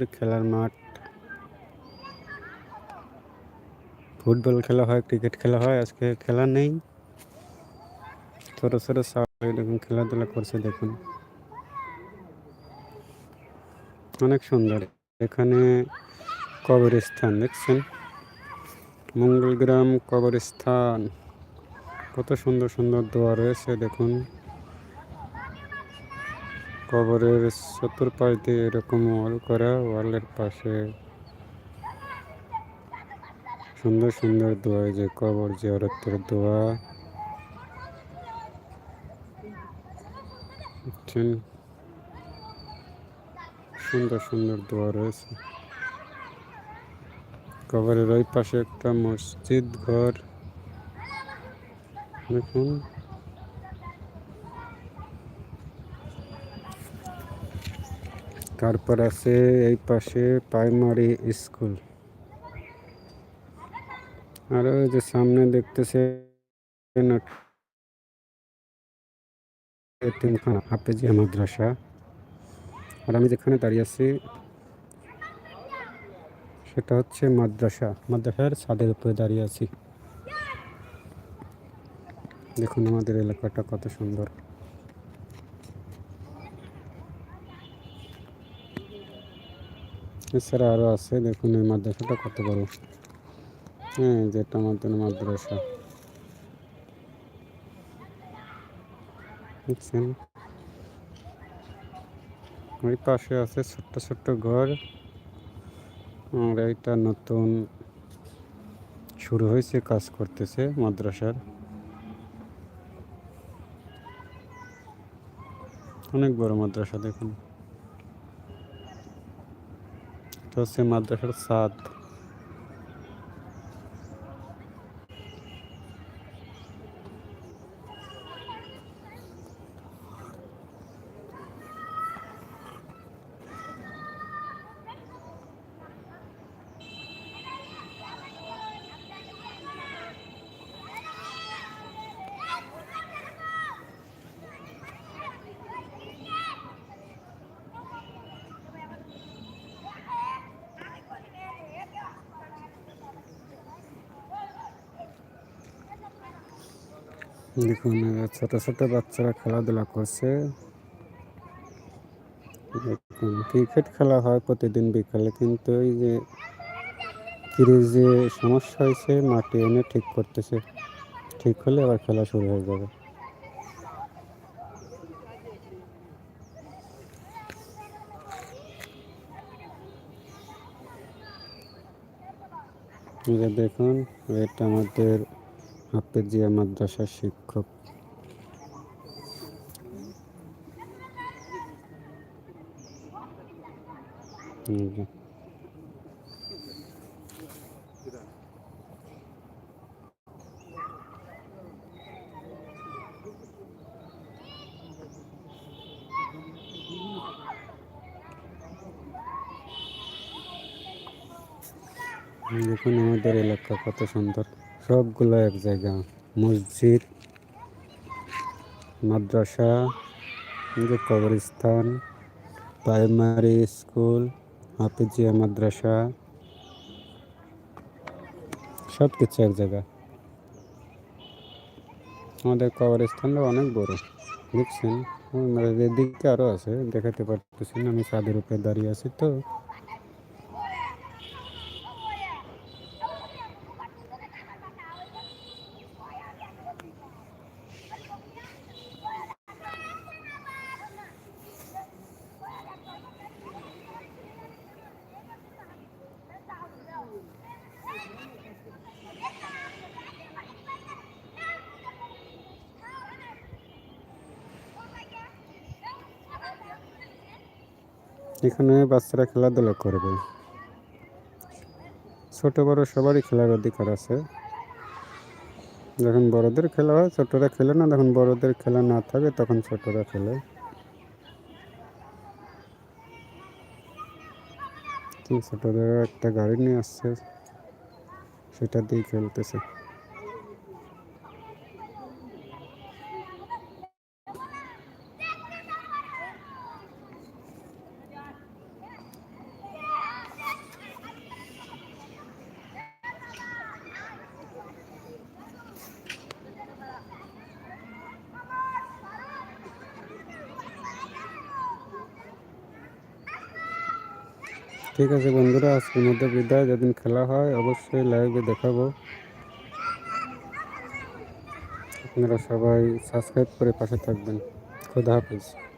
খেলার মাঠ। ফুটবল খেলা হয়, ক্রিকেট খেলা হয়, আজকে খেলা নেই। ছোট ছোট সবাই দেখুন খেলাধুলা করছে, দেখুন। অনেক সুন্দর। এখানে কবরস্থান, দেখছেন? মঙ্গলগ্রাম কবরস্থান। কত সুন্দর সুন্দর দোয়া রয়েছে, দেখুন। কবরের চতুর্পাশ দিয়ে এরকম ওয়াল করা, ওয়ালের পাশে সুন্দর সুন্দর দোয়া যে কবর জিয়ারতের দোয়া। বুঝছেন সুন্দর সুন্দর দোয়া রয়েছে। কবরের ওই পাশে একটা মসজিদ, ঘর। দেখুন। তারপর আছে এই পাশে প্রাইমারি স্কুল। আর ওই যে সামনে দেখতেছে হাফেজিয়া মাদ্রাসা। আর আমি যেখানে দাঁড়িয়ে আছি, সেটা হচ্ছে মাদ্রাসা। মাদ্রাসার ছাদের উপরে দাঁড়িয়ে আছি। দেখুন আমাদের এলাকাটা কত সুন্দর। এছাড়া আরও আছে, দেখুন এই মাদ্রাসাটা কত বড়। হ্যাঁ যেটা আমাদের মাদ্রাসা। ওই পাশে আছে ছোট্ট ছোট্ট ঘর। আর এইটা নতুন শুরু হয়েছে, কাজ করতেছে মাদ্রাসার। অনেক বড় মাদ্রাসা, দেখুন। এটা হচ্ছে মাদ্রাসার ছাদ দেখুন ছোট ছোট বাচ্চারা খেলাধুলা করছে। দেখুন, ক্রিকেট খেলা হয় প্রতিদিন বিকালে, কিন্তু এই যে ক্রিজ যে সমস্যা হয়েছে মাটি এনে ঠিক করতেছে। ঠিক হলে আবার খেলা শুরু হয়ে যাবে। দেখুন এটা আমাদের হাফেজিয়া মাদ্রাসার শিক্ষক। দেখুন আমাদের এলাকা কত সুন্দর সবগুলো এক জায়গা। মসজিদ, মাদ্রাসা কবরস্থান, প্রাইমারি স্কুল, হাফিজিয়া মাদ্রাসা সব কিছু এক জায়গা। আমাদের কবরস্থানটা অনেক বড়, দেখছেন? এদিকে আরও আছে, দেখাতে পারতেছি আমি ছাদের উপরে দাঁড়িয়ে আছি তো। এখানে বাচ্চারা খেলাধুলা করবে। ছোট, বড় সবারই খেলার অধিকার আছে। যখন বড়দের খেলা হয়, ছোটরা খেলে না, যখন বড়দের খেলা না থাকে, তখন ছোটরা খেলে। ছোটদের একটা গাড়ি নিয়ে আসছে, সেটা দিয়ে খেলতেছে। ঠিক আছে বন্ধুরা, আজকের মধ্যে বিদায়। যেদিন খেলা হয়, অবশ্যই লাইভে দেখাবো। আপনারা সবাই সাবস্ক্রাইব করে পাশে থাকবেন। খোদা হাফিজ।